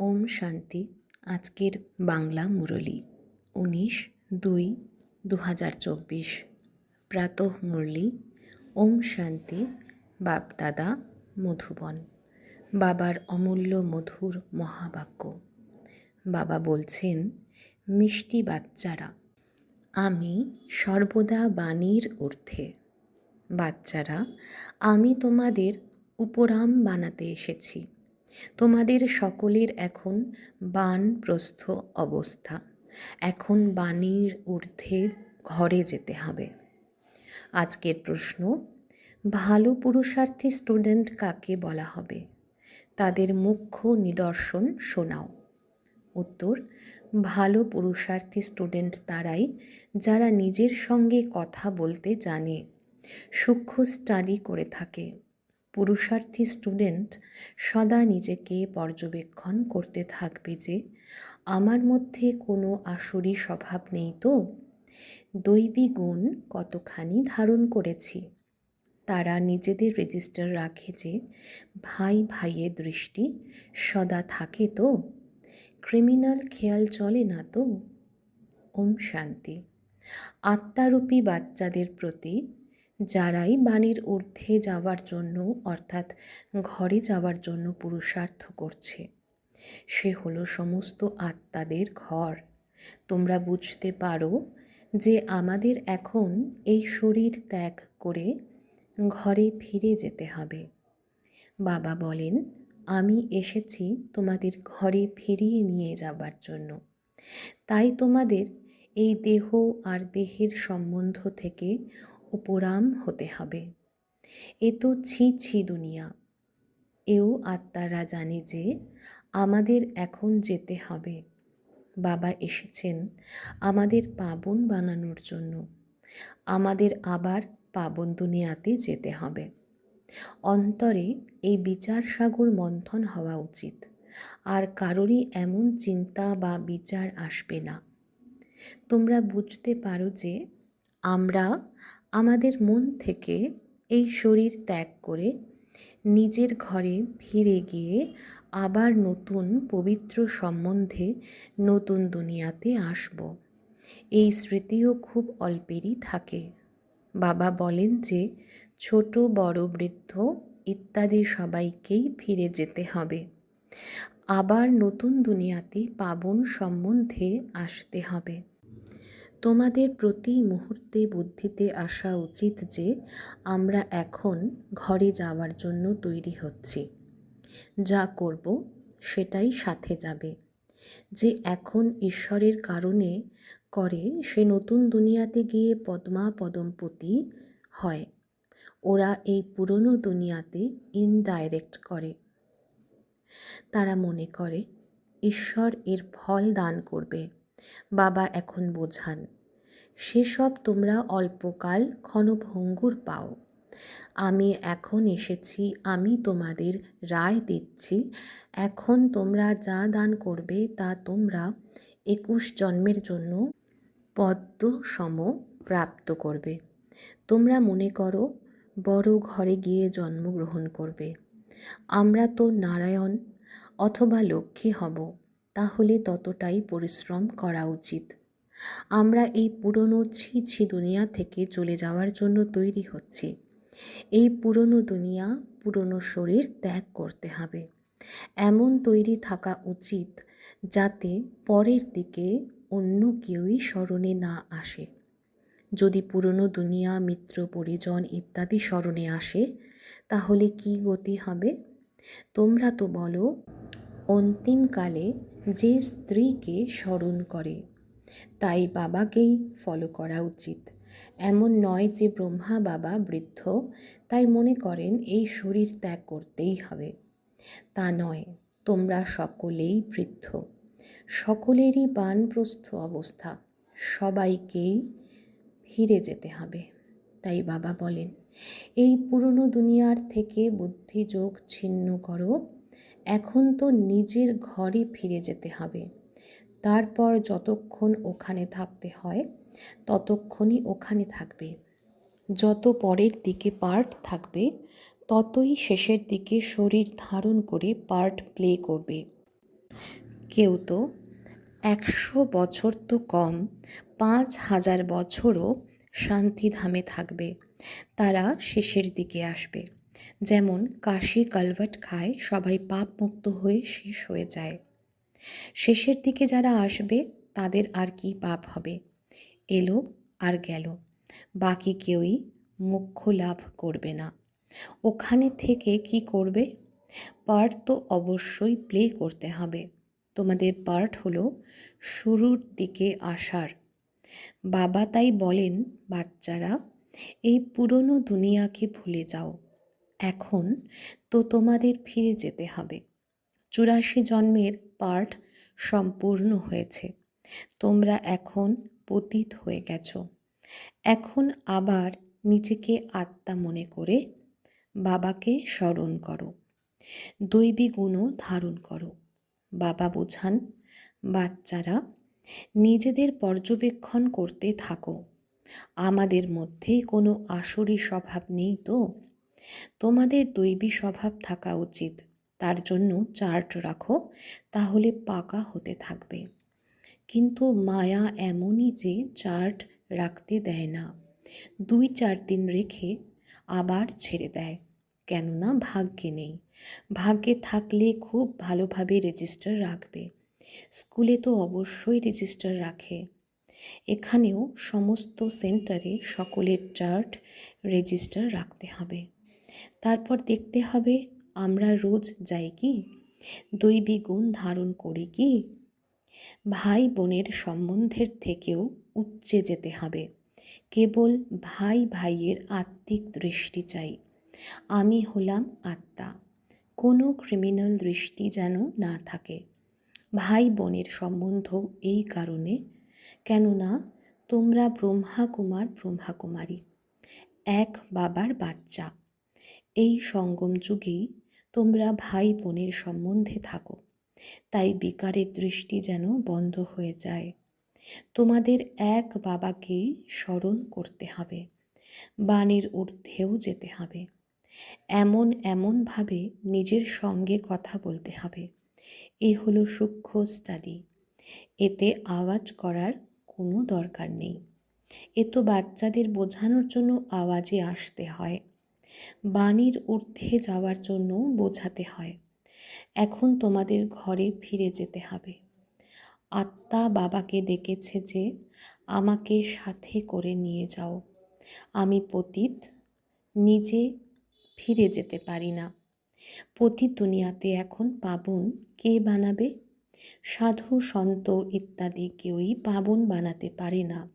ওম শান্তি, আজকের বাংলা মুরলি, উনিশ দুই দু হাজার চব্বিশ। প্রাতঃ মুরলি, ওম শান্তি, বাপদাদা, মধুবন। বাবার অমূল্য মধুর মহাবাক্য। বাবা বলছেন, মিষ্টি বাচ্চারা, আমি সর্বদা বাণীর ঊর্ধ্বে। বাচ্চারা, আমি তোমাদের উপরাম বানাতে এসেছি। তোমাদের সকলের এখন বানপ্রস্থ অবস্থা। এখন বাণীর ঊর্ধ্বে ঘরে যেতে হবে। আজকের প্রশ্ন, ভালো পুরুষার্থী স্টুডেন্ট কাকে বলা হবে? তাদের মুখ্য নিদর্শন শোনাও। উত্তর, ভালো পুরুষার্থী স্টুডেন্ট তারাই যারা নিজের সঙ্গে কথা বলতে জানে, সূক্ষ্ম স্টাডি করে থাকে। পুরুষার্থী স্টুডেন্ট সদা নিজেকে পর্যবেক্ষণ করতে থাকবে যে, আমার মধ্যে কোনো আসরি স্বভাব নেই তো? দৈবী গুণ কতখানি ধারণ করেছি? তারা নিজেদের রেজিস্টার রাখে যে, ভাই ভাইয়ের দৃষ্টি সদা থাকে তো? ক্রিমিনাল খেয়াল চলে না তো? ওম শান্তি। আত্মারূপী বাচ্চাদের প্রতি যারাই বাণীর ঊর্ধ্বে যাওয়ার জন্য, অর্থাৎ ঘরে যাওয়ার জন্য পুরুষার্থ করছে, সে হলো সমস্ত আত্মাদের ঘর। তোমরা বুঝতে পারো যে আমাদের এখন এই শরীর ত্যাগ করে ঘরে ফিরে যেতে হবে। বাবা বলেন, আমি এসেছি তোমাদের ঘরে ফিরিয়ে নিয়ে যাবার জন্য। তাই তোমাদের এই দেহ আর দেহের সম্বন্ধ থেকে উপরাম হতে হবে। এ তো ছি ছি দুনিয়া। এও আত্মারা জানে যে আমাদের এখন যেতে হবে। বাবা এসেছেন আমাদের পাবন বানানোর জন্য। আমাদের আবার পাবন দুনিয়াতে যেতে হবে। অন্তরে এই বিচার সাগর মন্থন হওয়া উচিত। আর কারোরই এমন চিন্তা বা বিচার আসবে না। তোমরা বুঝতে পারো যে আমরা আমাদের মন থেকে এই শরীর ত্যাগ করে নিজের ঘরে ফিরে গিয়ে আবার নতুন পবিত্র সম্বন্ধে নতুন দুনিয়াতে আসব। এই স্মৃতিও খুব অল্পেরই থাকে। বাবা বলেন যে, ছোট, বড়, বৃদ্ধ ইত্যাদি সবাইকেই ফিরে যেতে হবে। আবার নতুন দুনিয়াতে পাবন সম্বন্ধে আসতে হবে। তোমাদের প্রতি মুহূর্তে বুদ্ধিতে আসা উচিত যে, আমরা এখন ঘরে যাওয়ার জন্য তৈরি হচ্ছি। যা করব, সেটাই সাথে যাবে। যে এখন ঈশ্বরের কারণে করে, সে নতুন দুনিয়াতে গিয়ে পদ্মা পদমপতি হয়। ওরা এই পুরনো দুনিয়াতে ইনডাইরেক্ট করে। তারা মনে করে, ঈশ্বর এর ফল দান করবে। বাবা এখন বোঝান, সেসব তোমরা অল্পকাল ক্ষণভঙ্গুর পাও। আমি এখন এসেছি, আমি তোমাদের রায় দিচ্ছি। এখন তোমরা যা দান করবে তা তোমরা একুশ জন্মের জন্য পদ্ম সম প্রাপ্ত করবে। তোমরা মনে করো, বড় ঘরে গিয়ে জন্মগ্রহণ করবে। আমরা তো নারায়ণ, অথবা লক্ষ্মী হব। তাহলে ততটাই পরিশ্রম করা উচিত। আমরা এই পুরনো ছি ছি দুনিয়া থেকে চলে যাওয়ার জন্য তৈরি হচ্ছি। এই পুরনো দুনিয়া, পুরনো শরীর ত্যাগ করতে হবে। এমন তৈরি থাকা উচিত যাতে পরের দিকে অন্য কেউই স্মরণে না আসে। যদি পুরনো দুনিয়া, মিত্র, পরিজন ইত্যাদি স্মরণে আসে, তাহলে কি গতি হবে? তোমরা তো বলো, অন্তিমকালে যে স্ত্রীকে স্মরণ করে, তাই বাবাকেই ফলো করা উচিত। এমন নয় যে ব্রহ্মা বাবা বৃদ্ধ, তাই মনে করেন এই শরীর ত্যাগ করতেই হবে। তা নয়, তোমরা সকলেই বৃদ্ধ। সকলেরই বানপ্রস্থ অবস্থা, সবাইকেই ফিরে যেতে হবে, তাই বাবা বলেন। এই পুরনো দুনিয়ার থেকে বুদ্ধিযোগ ছিন্ন করো এখন তো নিজের ঘরে ফিরে যেতে হবে। তারপর যতক্ষণ ওখানে থাকতে হয়, ততক্ষণই ওখানে থাকবে। যত পরের দিকে পার্ট থাকবে, ততই শেষের দিকে শরীর ধারণ করে পার্ট প্লে করবে। কেউ তো একশো বছর তো কম, পাঁচ হাজার বছরও শান্তিধামে থাকবে। তারা শেষের দিকে আসবে। যেমন কাশি কালভার্ট খায়, সবাই পাপ মুক্ত হয়ে শেষ হয়ে যায়। শেষের দিকে যারা আসবে, তাদের আর কি পাপ হবে? এলো আর গেল। বাকি কেউই মুখ্য লাভ করবে না। ওখানে থেকে কি করবে? পার্ট তো অবশ্যই প্লে করতে হবে। তোমাদের পার্ট হলো শুরুর দিকে আসার। বাবা তাই বলেন, বাচ্চারা, এই পুরনো দুনিয়াকে ভুলে যাও। এখন তো তোমাদের ফিরে যেতে হবে। চুরাশি জন্মের পার্ট সম্পূর্ণ হয়েছে। তোমরা এখন পতিত হয়ে গেছ। এখন আবার নিজেকে আত্মা মনে করে বাবাকে স্মরণ করো। দৈবী গুণও ধারণ করো। বাবা বোঝান, বাচ্চারা, নিজেদের পর্যবেক্ষণ করতে থাকো। আমাদের মধ্যে কোনো আসরি স্বভাব নেই তো? তোমাদের দৈবী স্বভাব থাকা উচিত। তার জন্য চার্ট রাখো, তাহলে পাকা হতে থাকবে। কিন্তু মায়া এমনই যে চার্ট রাখতে দেয় না। দুই চার দিন রেখে আবার ছেড়ে দেয়। কেননা ভাগ্যে নেই। ভাগ্যে থাকলে খুব ভালোভাবে রেজিস্টার রাখবে। স্কুলে তো অবশ্যই রেজিস্টার রাখে। এখানেও সমস্ত সেন্টারে সকলের চার্ট রেজিস্টার রাখতে হবে। তারপর দেখতে হবে, আমরা রোজ যাই কি? দৈবী গুণ ধারণ করি কি? ভাই বোনের সম্বন্ধের থেকেও উচ্চে যেতে হবে। কেবল ভাই ভাইয়ের আত্মিক দৃষ্টি চাই। আমি হলাম আত্মা। কোনো ক্রিমিনাল দৃষ্টি যেন না থাকে। ভাই বোনের সম্বন্ধ এই কারণে। কেননা, তোমরা ব্রহ্মা কুমার ব্রহ্মা কুমারী এক বাবার বাচ্চা। এই সঙ্গম যুগেই তোমরা ভাই বোনের সম্বন্ধে থাকো। তাই বিকারের দৃষ্টি যেন বন্ধ হয়ে যায়। তোমাদের এক বাবাকেই স্মরণ করতে হবে। বাণীর ঊর্ধ্বেও যেতে হবে। এমন এমনভাবে নিজের সঙ্গে কথা বলতে হবে। এ হলো সূক্ষ্ম স্টাডি এতে আওয়াজ করার কোনো দরকার নেই। এ তো বাচ্চাদের বোঝানোর জন্য আওয়াজে আসতে হয়। বাণীর ঊর্ধ্বে যাওয়ার জন্য বোঝাতে হয়। এখন তোমাদের ঘরে ফিরে যেতে হবে। আত্মা বাবাকে ডেকেছে যে, আমাকে সাথে করে নিয়ে যাও। আমি পতিত, নিজে ফিরে যেতে পারি না। পতিত দুনিয়াতে এখন পাবন কে বানাবে? সাধু, সন্ত ইত্যাদি কেউই পাবন বানাতে পারে না।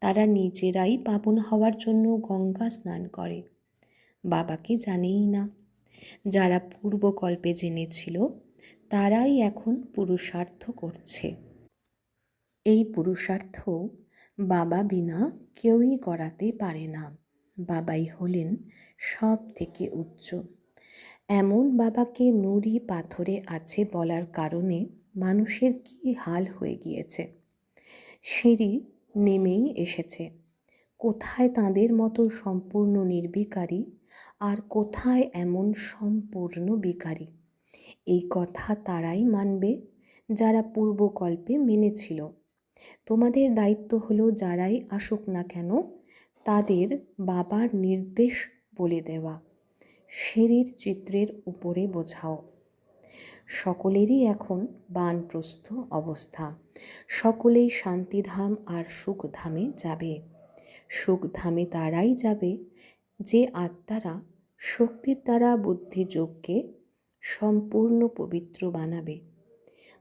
তারা নিজেরাই পাবন হওয়ার জন্য গঙ্গা স্নান করে। বাবাকে জানেই না। যারা পূর্বকল্পে জেনেছিল, তারাই এখন পুরুষার্থ করছে। এই পুরুষার্থ বাবা বিনা কেউই করাতে পারে না। বাবাই হলেন সব থেকে উচ্চ। এমন বাবাকে নুড়ি পাথরে আছে বলার কারণে মানুষের কি হাল হয়ে গিয়েছে? সিঁড়ি নেমেই এসেছে। কোথায় তাদের মতো সম্পূর্ণ নির্বিকারী আর কোথায় এমন সম্পূর্ণ বিকারী এই কথা তারাই মানবে যারা পূর্বকল্পে মেনেছিল। তোমাদের দায়িত্ব হলো যারাই আসুক না কেন, তাদের বাবার নির্দেশ বলে দেওয়া। সিঁড়ির চিত্রের উপরে বোঝাও। সকলেরই এখন বানপ্রস্থ অবস্থা। সকলেই শান্তিধাম আর সুখধামে যাবে। সুখধামে তারাই যাবে যে আত্মারা শক্তির দ্বারা বুদ্ধিযোগকে সম্পূর্ণ পবিত্র বানাবে।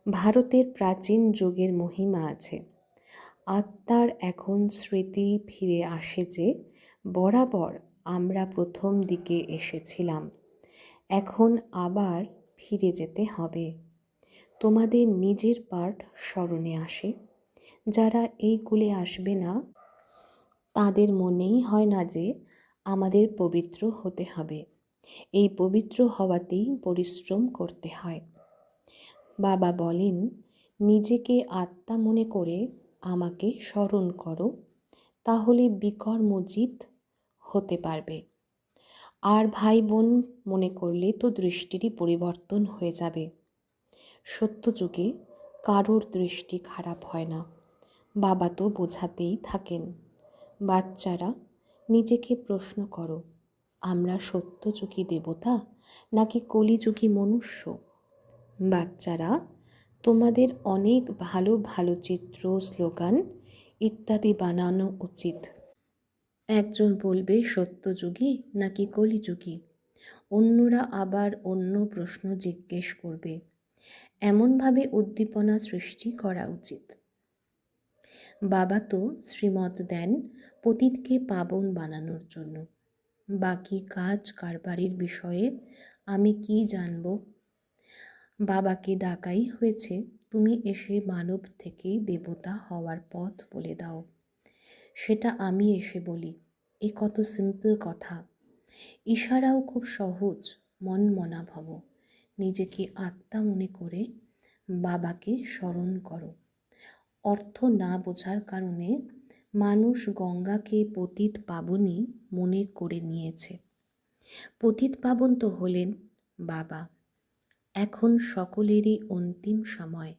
ভারতের প্রাচীন যুগের মহিমা আছে। আত্মার এখন স্মৃতি ফিরে আসে যে বরাবর আমরা প্রথম দিকে এসেছিলাম, এখন আবার ফিরে যেতে হবে। তোমাদের নিজের পার্ট স্মরণে আসে। যারা এই কুলে আসবে না, তাদের মনেই হয় না যে আমাদের পবিত্র হতে হবে। এই পবিত্র হওয়াতেই পরিশ্রম করতে হয়। বাবা বলেন, নিজেকে আত্মা মনে করে আমাকে স্মরণ করো, তাহলে বিকর্মজিৎ হতে পারবে। আর ভাই বোন মনে করলে তো দৃষ্টিরই পরিবর্তন হয়ে যাবে। সত্যযুগে কারোর দৃষ্টি খারাপ হয় না। বাবা তো বোঝাতেই থাকেন, বাচ্চারা নিজেকে প্রশ্ন করো, আমরা সত্যযুগী দেবতা নাকি কলিযুগী মনুষ্য? বাচ্চারা, তোমাদের অনেক ভালো ভালো চিত্র, স্লোগান ইত্যাদি বানানো উচিত। একজন বলবে সত্যযুগী নাকি কলিযুগী অন্যরা আবার অন্য প্রশ্ন জিজ্ঞেস করবে। এমনভাবে উদ্দীপনা সৃষ্টি করা উচিত। বাবা তো শ্রীমত দেন পতীতকে পাবন বানানোর জন্য। বাকি কাজ কারবারির বিষয়ে আমি কি জানব? বাবাকে ডাকাই হয়েছে, তুমি এসে মানব থেকে দেবতা হওয়ার পথ বলে দাও। সেটা আমি এসে বলি, এ কত সিম্পল কথা। ইশারাও খুব সহজ, মন মনা ভব নিজেকে আত্মা মনে করে বাবাকে স্মরণ করো। অর্থ না বোঝার কারণে মানুষ গঙ্গাকে পতিত পাবনই মনে করে নিয়েছে। পতিত পাবন তো হলেন বাবা। এখন সকলেরই অন্তিম সময়।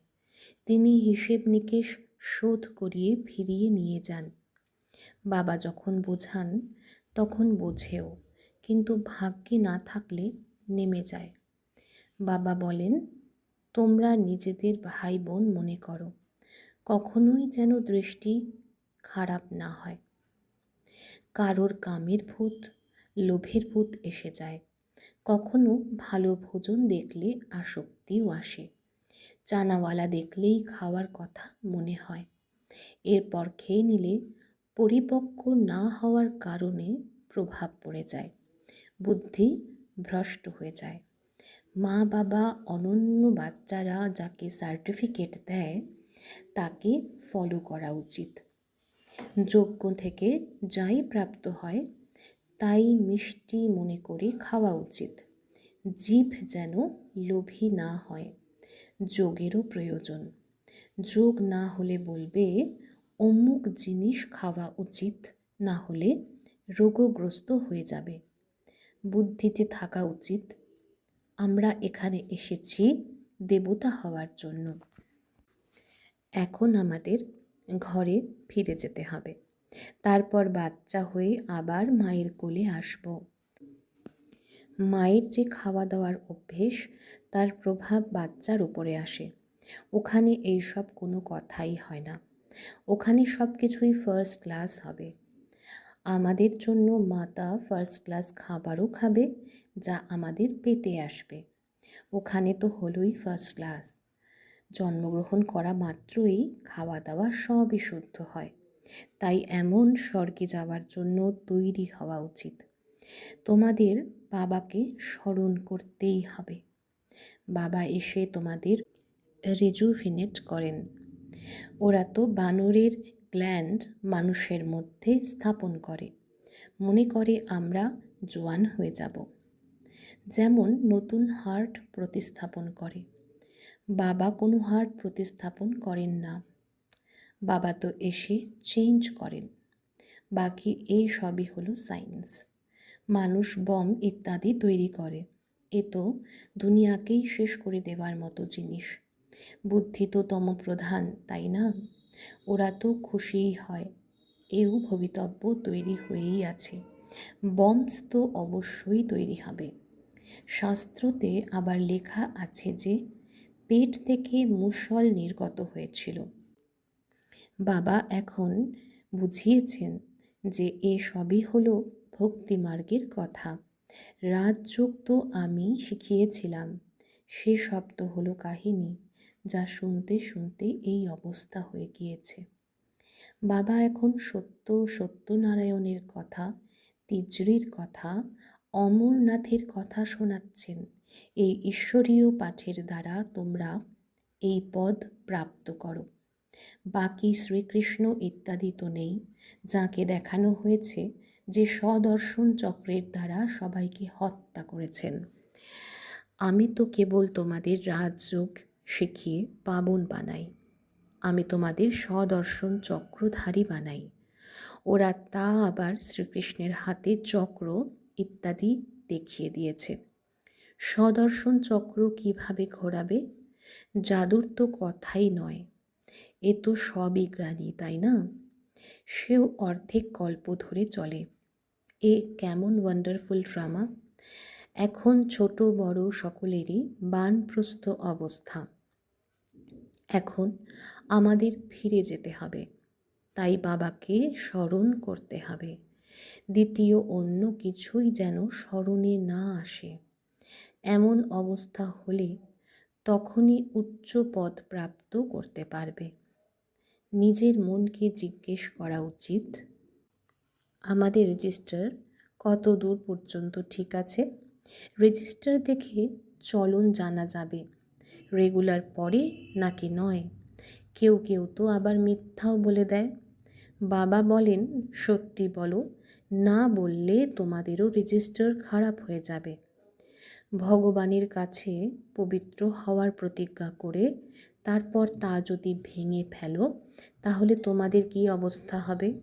তিনি হিসেব নিকেশ শোধ করিয়ে ফিরিয়ে নিয়ে যান। বাবা যখন বোঝান, তখন বোঝেও, কিন্তু ভাগ্যে না থাকলে নেমে যায়। বাবা বলেন, তোমরা নিজেদের ভাই বোন মনে করো। কখনোই যেন দৃষ্টি খারাপ না হয়। কারোর কামের ভূত, লোভের ভূত এসে যায়। কখনো ভালো ভোজন দেখলে আসক্তিও আসে। চানাওয়ালা দেখলেই খাওয়ার কথা মনে হয়। এরপর খেয়ে নিলে পরিপক্ক না হওয়ার কারণে প্রভাব পড়ে যায়। বুদ্ধি ভ্রষ্ট হয়ে যায়। মা বাবা অনন্য বাচ্চারা যাকে সার্টিফিকেট দেয়, তাকে ফলো করা উচিত। যোগ্য থেকে যাই প্রাপ্ত হয়, তাই মিষ্টি মনে করে খাওয়া উচিত। জীব যেন লোভী না হয়, যোগেরও প্রয়োজন। যোগ না হলে বলবে, অমুক জিনিস খাওয়া উচিত, না হলে রোগগ্রস্ত হয়ে যাবে। বুদ্ধিতে থাকা উচিত, আমরা এখানে এসেছি দেবতা হওয়ার জন্য। এখন আমাদের ঘরে ফিরে যেতে হবে। তারপর বাচ্চা হয়ে আবার মায়ের কোলে আসব। মায়ের যে খাওয়া দাওয়ার অভ্যেস, তার প্রভাব বাচ্চার উপরে আসে। ওখানে এইসব কোনো কথাই হয় না। ওখানে সব কিছুই ফার্স্ট ক্লাস হবে। আমাদের জন্য মাতা ফার্স্ট ক্লাস খাবারও খাবে, যা আমাদের পেটে আসবে। ওখানে তো হলোই ফার্স্ট ক্লাস জন্মগ্রহণ করা মাত্রই খাওয়া দাওয়া সবই শুদ্ধ হয়। তাই এমন স্বর্গে যাওয়ার জন্য তৈরি হওয়া উচিত। তোমাদের বাবাকে স্মরণ করতেই হবে। বাবা এসে তোমাদের রেজুভিনেট করেন। ওরা তো বানরের গ্ল্যান্ড মানুষের মধ্যে স্থাপন করে। মনে করে আমরা জোয়ান হয়ে যাব। যেমন নতুন হার্ট প্রতিস্থাপন করে। বাবা কোনো হার্ট প্রতিস্থাপন করেন না। বাবা তো এসে চেঞ্জ করেন। বাকি এই সবই হলো সায়েন্স মানুষ বম ইত্যাদি তৈরি করে। এ তো দুনিয়াকেই শেষ করে দেওয়ার মতো জিনিস। বুদ্ধি তো তম প্রধান তাই না? ওরা তো খুশিই হয়। এও ভবিতব্য তৈরি হয়েই আছে। বম্বস তো অবশ্যই তৈরি হবে। শাস্ত্রতে আবার লেখা আছে যে পেট থেকে মুসল নির্গত হয়েছিল। বাবা এখন বুঝিয়েছেন যে এ সবই হলো ভক্তি মার্গের কথা। রাজযোগ তো আমি শিখিয়েছিলাম। সে শব্দ হলো কাহিনী যা শুনতে শুনতে এই অবস্থা হয়ে গিয়েছে। বাবা এখন সত্য সত্যনারায়ণের কথা, তিজরির কথা, অমরনাথের কথা শোনাচ্ছেন। এই ঈশ্বরীয় পাঠের দ্বারা তোমরা এই পদ প্রাপ্ত করো। বাকি শ্রীকৃষ্ণ ইত্যাদি তো নেই, যাকে দেখানো হয়েছে যে স্বদর্শন চক্রের দ্বারা সবাইকে হত্যা করেছেন। আমি তো কেবল তোমাদের রাজযোগ শিখিয়ে পাবন বানাই, আমি তোমাদের স্বদর্শন চক্রধারী বানাই। ওরা তা আবার শ্রীকৃষ্ণের হাতে চক্র ইত্যাদি দেখিয়ে দিয়েছে। স্বদর্শন চক্র কীভাবে ঘোরাবে? জাদুর তো কথাই নয়। এ তো সবিজ্ঞানী তাই না? সেও অর্ধেক গল্প ধরে চলে। এ কেমন ওয়ান্ডারফুল ড্রামা এখন ছোট বড় সকলেরই বানপ্রস্থ অবস্থা। এখন আমাদের ফিরে যেতে হবে। তাই বাবাকে স্মরণ করতে হবে। দ্বিতীয় অন্য কিছুই যেন স্মরণে না আসে। এমন অবস্থা হলে তখনই উচ্চ পদ প্রাপ্ত করতে পারবে। নিজের মনকে জিজ্ঞেস করা উচিত, আমাদের রেজিস্টার কত দূর পর্যন্ত ঠিক আছে? রেজিস্টার দেখে চলন জানা যাবে, রেগুলার পরে নাকি নয়। কেউ কেউ তো আবার মিথ্যাও বলে দেয়। বাবা বলেন, সত্যি বলো, না বললে তোমাদেরও রেজিস্টার খারাপ হয়ে যাবে। ভগবানের কাছে পবিত্র হওয়ার প্রতিজ্ঞা করে তারপর তা যদি ভেঙে ফেলো, তাহলে তোমাদের কি অবস্থা হবে?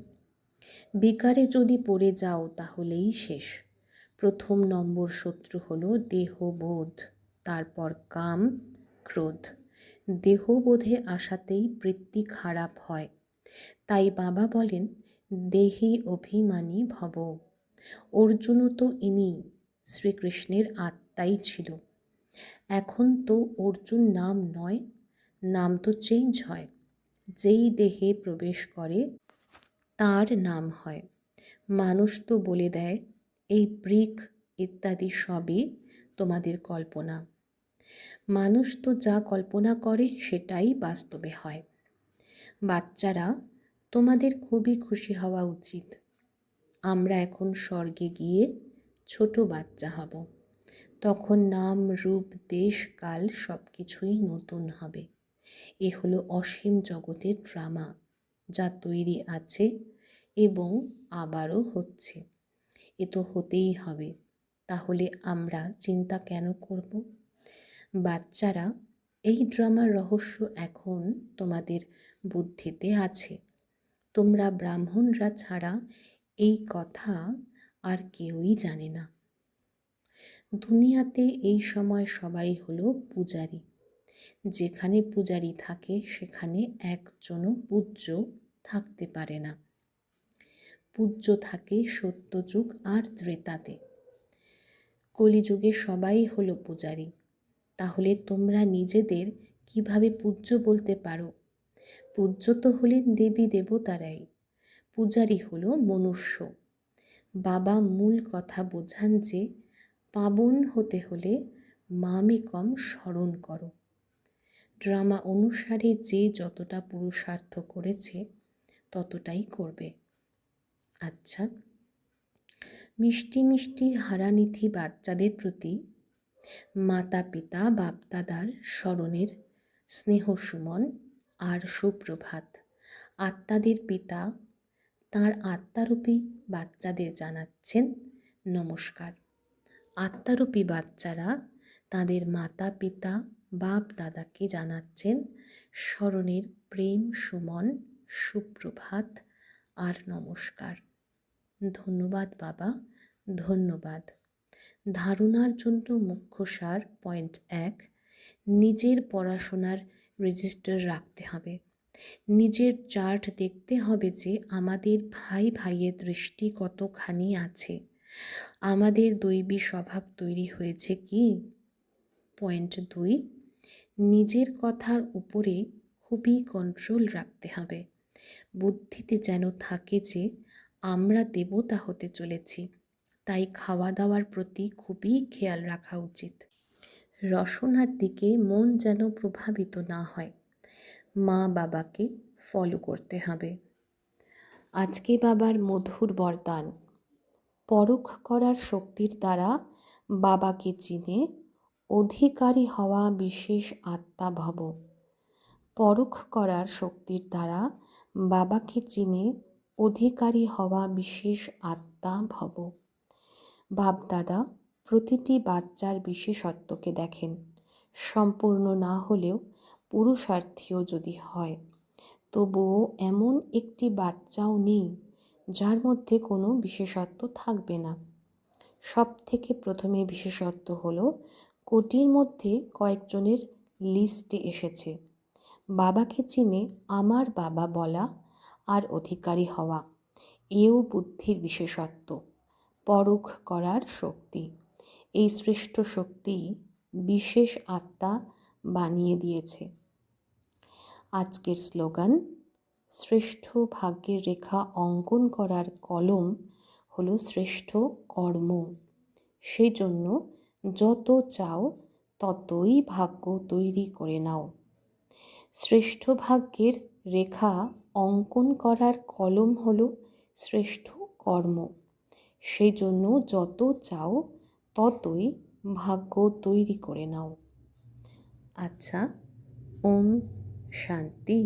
বেকারে যদি পড়ে যাও, তাহলেই শেষ। প্রথম নম্বর শত্রু হলো দেহবোধ, তারপর কাম, ক্রোধ। দেহবোধে আসাতেই বৃত্তি খারাপ হয়। তাই বাবা বলেন দেহি অভিমানী ভব। অর্জুনও তো ইনি শ্রীকৃষ্ণের আত্মাই ছিল। এখন তো অর্জুন নাম নয়, নাম তো চেঞ্জ হয়। যেই দেহে প্রবেশ করে, তার নাম হয়। মানুষ তো বলে দেয়, এই ব্রিক ইত্যাদি সবই তোমাদের কল্পনা। মানুষ তো যা কল্পনা করে, সেটাই বাস্তবে হয়। বাচ্চারা, তোমাদের খুবই খুশি হওয়া উচিত। আমরা এখন স্বর্গে গিয়ে ছোট বাচ্চা হব। তখন নাম, রূপ, দেশ, কাল সব কিছুই নতুন হবে। এ হলো অসীম জগতের ড্রামা যা তৈরি আছে এবং আবারও হচ্ছে। এ তো হতেই হবে। তাহলে আমরা চিন্তা কেন করব? বাচ্চারা, এই ড্রামার রহস্য এখন তোমাদের বুদ্ধিতে আছে। তোমরা ব্রাহ্মণরা ছাড়া এই কথা আর কেউই জানে না। দুনিয়াতে এই সময় সবাই হলো পূজারী। যেখানে পূজারী থাকে, সেখানে একজনও পূজ্য থাকতে পারে না। পূজ্য থাকে সত্যযুগ আর ত্রেতাতে। কলিযুগে সবাই হলো পূজারী। তাহলে তোমরা নিজেদের কীভাবে পূজ্য বলতে পারো? পূজ্য তো হলেন দেবী দেবতারাই পূজারী হলো মনুষ্য। বাবা মূল কথা বোঝান যে, পাবন হতে হলে মামেকম স্মরণ করো। ড্রামা অনুসারে যে যতটা পুরুষার্থ করেছে, ততটাই করবে। আচ্ছা মিষ্টি মিষ্টি হারানিথি বাচ্চাদের প্রতি মাতা পিতা বাপদাদার স্মরণের স্নেহ সুমন আর সুপ্রভাত। আত্মাদের পিতা তার আত্মারূপী বাচ্চাদের জানাচ্ছেন নমস্কার। আত্মারূপী বাচ্চারা তাদের মাতা, পিতা, বাপ, দাদাকে জানাচ্ছেন স্মরণের প্রেম, সুমন, সুপ্রভাত আর নমস্কার। ধন্যবাদ বাবা, ধন্যবাদ। ধারণার জন্য মুখ্য সার পয়েন্ট এক, নিজের পড়াশোনার রেজিস্টার রাখতে হবে। নিজের চার্ট দেখতে হবে যে আমাদের ভাই ভাইয়ের দৃষ্টি কতখানি আছে। আমাদের দৈবী স্বভাব তৈরি হয়েছে কি? পয়েন্ট দুই, নিজের কথার উপরে খুবই কন্ট্রোল রাখতে হবে। বুদ্ধিতে যেন থাকে যে আমরা দেবতা হতে চলেছি, তাই খাওয়া দাওয়ার প্রতি খুবই খেয়াল রাখা উচিত। রসনার দিকে মন যেন প্রভাবিত না হয়। মা বাবাকে ফলো করতে হবে। আজকে বাবার মধুর বরদান। পরখ করার শক্তির দ্বারা বাবাকে চিনে অধিকারী হওয়া বিশেষ আত্মা ভব। পরখ করার শক্তির দ্বারা বাবাকে চিনে অধিকারী হওয়া বিশেষ আত্মা ভব। বাপদাদা প্রতিটি বাচ্চার বিশেষত্বকে দেখেন। সম্পূর্ণ না হলেও পুরুষার্থীও যদি হয়, তবুও এমন একটি বাচ্চাও নেই যার মধ্যে কোনো বিশেষত্ব থাকবে না। সব থেকে প্রথমে বিশেষত্ব হলো, কোটির মধ্যে কয়েকজনের লিস্টে এসেছে। বাবাকে চিনে আমার বাবা বলা আর অধিকারী হওয়া, এও বুদ্ধির বিশেষত্ব, পরখ করার শক্তি। এই শ্রেষ্ঠ শক্তি বিশেষ আত্মা বানিয়ে দিয়েছে। আজকের স্লোগান, শ্রেষ্ঠ ভাগ্যের রেখা অঙ্কন করার কলম হলো শ্রেষ্ঠ কর্ম। সেই জন্য যত চাও ততই ভাগ্য তৈরি করে নাও। শ্রেষ্ঠ ভাগ্যের রেখা অঙ্কন করার কলম হলো শ্রেষ্ঠ কর্ম। সেই জন্য যত চাও ততই ভাগ্য তৈরি করে নাও। আচ্ছা ওম শান্তি